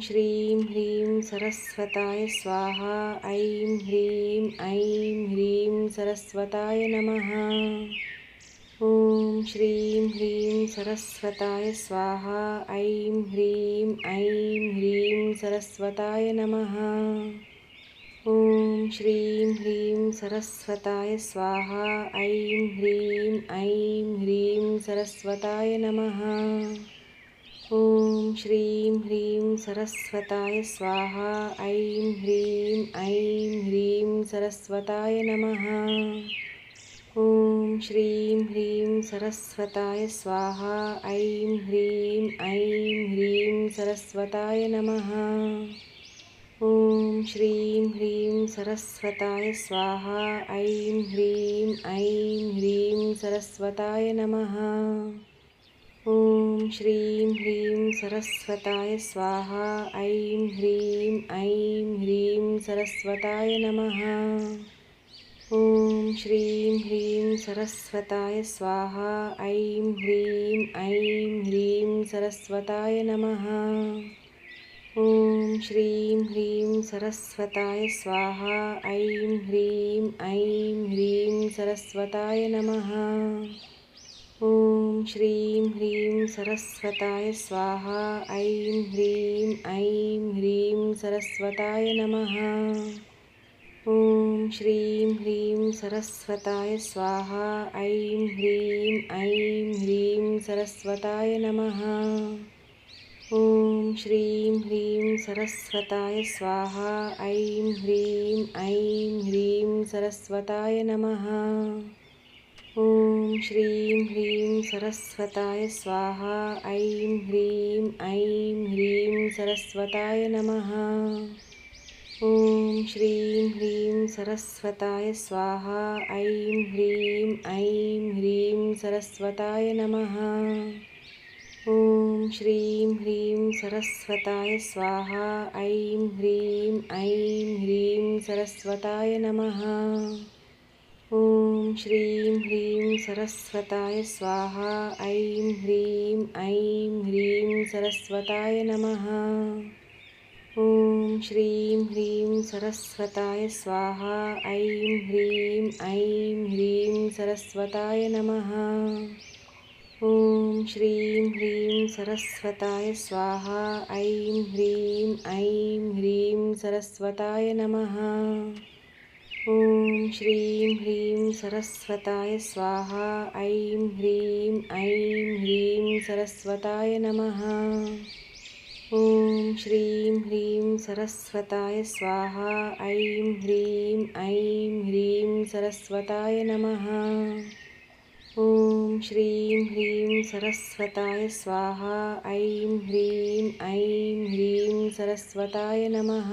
श्रीं ह्रीं सरस्वताय स्वाहा, ऐं ह्रीं ऐं ह्रीं सरस्वताय नमः। ॐ श्रीं ह्रीं सरस्वताय स्वाहा, ऐं ह्रीं ऐं ह्रीं सरस्वताय नमः। ॐ श्रीं ह्रीं सरस्वताय स्वाहा, ऐं ह्रीं ऐं ह्रीं सरस्वताय नमः। ॐ श्रीं ह्रीं सरस्वताय स्वाहा, ऐं ह्रीं ऐं ह्रीं सरस्वताय नमः। ॐ श्रीं ह्रीं सरस्वताय स्वाहा, ऐं ह्रीं ऐं ह्रीं सरस्वताय नमः। ॐ श्रीं ह्रीं सरस्वताय स्वाहा, ऐं ह्रीं ऐं ह्रीं सरस्वताय नमः। ॐ श्रीं ह्रीं सरस्वताय स्वाहा, ऐं ह्रीं ऐं ह्रीं सरस्वताय नमः। ॐ श्रीं ह्रीं सरस्वताय स्वाहा, ऐं ह्रीं ऐं ह्रीं सरस्वताय नमः। ॐ श्रीं ह्रीं सरस्वताय स्वाहा, ऐं ह्रीं ऐं ह्रीं सरस्वताय नमः। ॐ श्रीं ह्रीं सरस्वताय स्वाहा, ऐं ह्रीं ऐं ह्रीं सरस्वताय नमः। ॐ श्रीं ह्रीं सरस्वताय स्वाहा, ऐं ह्रीं ऐं ह्रीं सरस्वताय नमः। ॐ श्रीं ह्रीं सरस्वताय स्वाहा, ऐं ह्रीं ऐं ह्रीं सरस्वताय नमः। ॐ श्रीं ह्रीं सरस्वताय स्वाहा, ऐं ह्रीं ऐं ह्रीं सरस्वताय नमः। ॐ श्रीं ह्रीं सरस्वताय स्वाहा, ऐं ह्रीं ऐं ह्रीं सरस्वताय नमः। ॐ श्रीं ह्रीं सरस्वताय स्वाहा, ऐं ह्रीं ऐं ह्रीं सरस्वताय नमः। ॐ श्रीं ह्रीं सरस्वताय स्वाहा, ऐं ह्रीं ऐं ह्रीं सरस्वताय नमः। ॐ श्रीं ह्रीं सरस्वताय स्वाहा, ऐं ह्रीं ऐं ह्रीं सरस्वताय नमः। ॐ श्रीं ह्रीं सरस्वताय स्वाहा, ऐं ह्रीं ऐं ह्रीं सरस्वताय नमः। ॐ श्रीं ह्रीं सरस्वताय स्वाहा, ऐं ह्रीं ऐं ह्रीं सरस्वताय नमः। ॐ श्रीं ह्रीं सरस्वताय स्वाहा, ऐं ह्रीं ऐं ह्रीं सरस्वताय नमः। ॐ श्रीं ह्रीं सरस्वताय स्वाहा, ऐं ह्रीं ऐं ह्रीं सरस्वताय नमः।